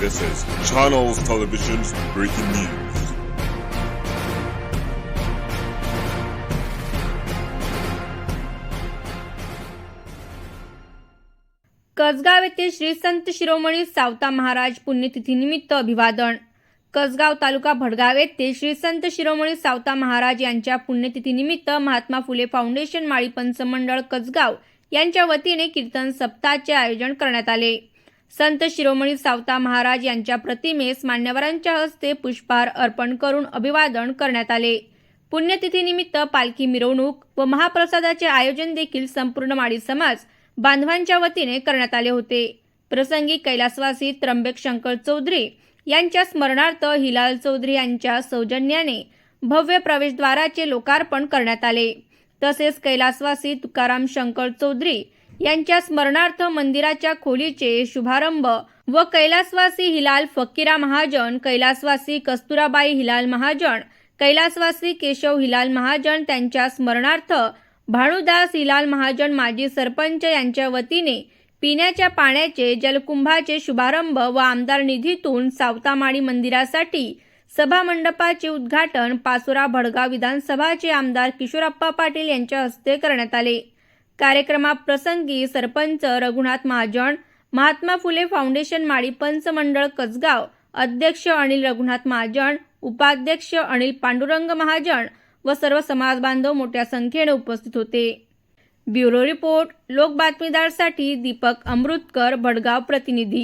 This is Channels Television's breaking news. Kasgaon येथे श्री संत शिरोमणी सावता महाराज पुण्यतिथीनिमित्त अभिवादन कसगाव तालुका भडगाव येथे श्री संत शिरोमणी सावता महाराज यांच्या पुण्यतिथीनिमित्त महात्मा फुले फाउंडेशन माळी पंच मंडळ कसगाव यांच्या वतीने कीर्तन सप्ताहाचे आयोजन करण्यात आले संत शिरोमणी सावता महाराज यांच्या प्रतिमेस मान्यवरांच्या हस्ते पुष्पहार अर्पण करून अभिवादन करण्यात आले. पुण्यतिथीनिमित्त पालखी मिरवणूक व महाप्रसादाचे आयोजन देखील संपूर्ण माळी समाज बांधवांच्या वतीने करण्यात आले होते. प्रसंगी कैलासवासी त्र्यंबक शंकर चौधरी यांच्या स्मरणार्थ हिलाल चौधरी यांच्या सौजन्याने भव्य प्रवेशद्वाराचे लोकार्पण करण्यात आले. तसेच कैलासवासी तुकाराम शंकर चौधरी यांच्या स्मरणार्थ मंदिराच्या खोलीचे शुभारंभ व कैलासवासी हिलाल फकीरा महाजन कैलासवासी कस्तुराबाई हिलाल महाजन कैलासवासी केशव हिलाल महाजन त्यांच्या स्मरणार्थ भानुदास हिलाल महाजन माजी सरपंच यांच्या वतीने पिण्याच्या पाण्याचे जलकुंभाचे शुभारंभ व आमदार निधीतून सावतामाळी मंदिरासाठी सभा मंडपाचे उद्घाटन पाचोरा भडगाव विधानसभाचे आमदार किशोरप्पा पाटील यांच्या हस्ते करण्यात आले. कार्यक्रमाप्रसंगी सरपंच रघुनाथ महाजन महात्मा फुले फाउंडेशन माळी पंच मंडळ कसगाव अध्यक्ष अनिल रघुनाथ महाजन उपाध्यक्ष अनिल पांडुरंग महाजन व सर्व समाज बांधव मोठ्या संख्येने उपस्थित होते. ब्युरो रिपोर्ट लोक बातमीदारसाठी दीपक अमृतकर भडगाव प्रतिनिधी.